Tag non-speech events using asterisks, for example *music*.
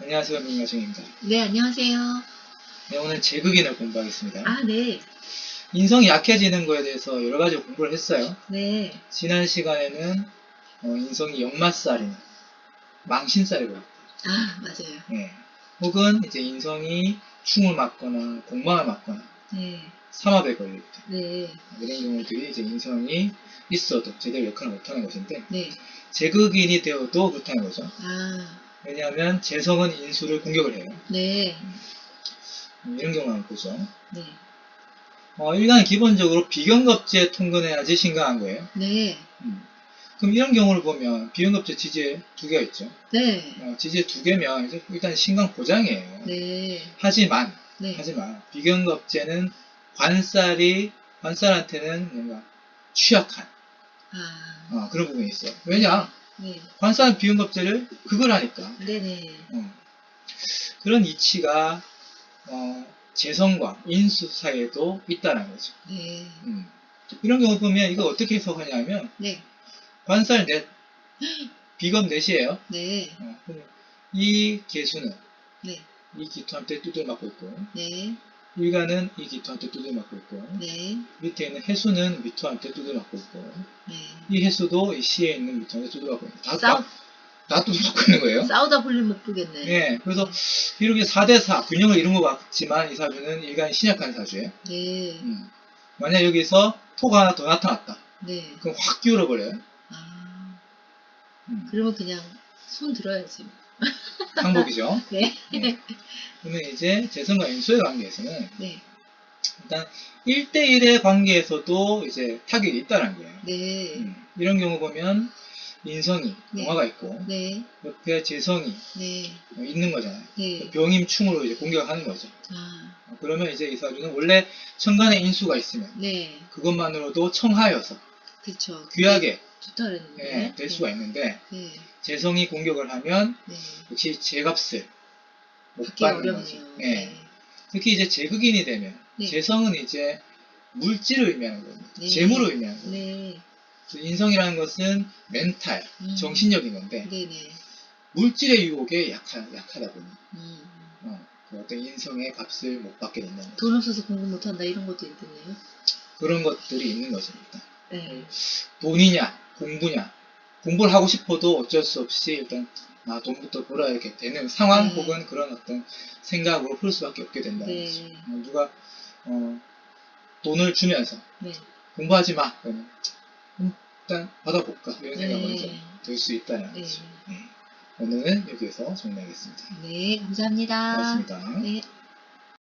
안녕하세요, 민가정입니다. 네, 안녕하세요. 네, 오늘 제극인을 공부하겠습니다. 아, 네. 인성이 약해지는 거에 대해서 여러 가지 공부를 했어요. 네. 지난 시간에는 어, 인성이 역마살이나 망신살이 보였다. 아, 맞아요. 네. 혹은 이제 인성이 충을 맞거나 공망을 맞거나 네. 삼합에 걸릴 때 네. 이런 경우들이 이제 인성이 있어도 제대로 역할을 못하는 것인데 네. 제극인이 되어도 그렇다는 거죠. 아, 왜냐하면 재성은 인수를 공격을 해요. 네. 음, 이런 경우 한번 보죠. 네. 어, 일단 기본적으로 비경겁제 통근해야지 심각한 거예요. 네. 음. 그럼 이런 경우를 보면 비경겁제 지지에 두 개가 있죠. 네. 어, 지지에 두 개면 이제 일단 신강 보장이에요. 네. 하지만 네. 하지만 비경겁제는 관살이 관살한테는 뭔가 취약한 아, 어, 그런 부분이 있어요. 왜냐 네. 관살은 비경겁제를 그걸 하니까 네네. 어. 그런 이치가 어, 재성과 인수 사이에도 있다는 거죠. 네. 음. 이런 경우 보면 이거 어떻게 해석하냐면 네. 관살 넷 비겁 넷이에요. 네. 어, 이 개수는 네. 이 기토한테 두들 맞고 있고 네. 일간은 이 기토한테 두들 맞고 있고 네. 밑에 있는 해수는 미토한테 두들 맞고 있고 네. 이 해수도 이 시에 있는 미토한테 두들 맞고 있고 다, 싸우, 다, 다 두들 맞고 있는 거예요. 싸우다 볼일 못 보겠네. 예, 그래서 비록 이 4대4 균형을 이룬 것 같지만 이 사주는 일간이 신약한 사주예요. 네. 음. 만약 여기서 토가 하나 더 나타났다. 네. 그럼 확 기울어버려요. 아, 음. 그러면 그냥 손 들어야지. 항복이죠. *laughs* 네. 예. 그러면 이제 재성과 인수의 관계에서는 네. 일단 1대1의 관계에서도 이제 타격이 있다는 거예요. 네. 음. 이런 경우 보면 인성이 네. 영화가 있고 네. 옆에 재성이 네. 어, 있는 거잖아요. 네. 병임충으로 이제 공격하는 거죠. 아, 어, 그러면 이제 이 사주는 원래 천간에 인수가 있으면 네. 그것만으로도 청하여서 그쵸. 귀하게 좋다 그랬는데. 예, 될 수가 있는데 네. 재성이 공격을 하면 네. 역시 제값을 못 받기 받는 거죠. 어렵네요. 예. 특히 이제 제극인이 되면 네. 재성은 이제 물질을 의미하는 거예요. 네. 재물을 의미하는 거예요. 네. 그래서 인성이라는 것은 멘탈, 음. 정신력인 건데 네 네. 물질의 유혹에 약하, 약하다 보니 음. 어, 그 어떤 인성의 값을 못 받게 된다는 거죠. 돈 없어서 공부 못한다 이런 것도 있겠네요. 그런 것들이 있는. 일단. 네. 돈이냐, 공부냐, 공부를 하고 싶어도 어쩔 수 없이 일단 아, 돈부터 벌어야 되는 상황 네. 혹은 그런 어떤 생각으로 풀 수밖에 없게 된다는 네. 거죠. 어, 누가 어, 돈을 주면서 네. 공부하지 마. 그러면 음, 일단 받아볼까 이런 네. 좀들수 있다는 네. 거죠. 네. 오늘은 여기에서 정리하겠습니다. 네, 감사합니다. 고맙습니다. 네.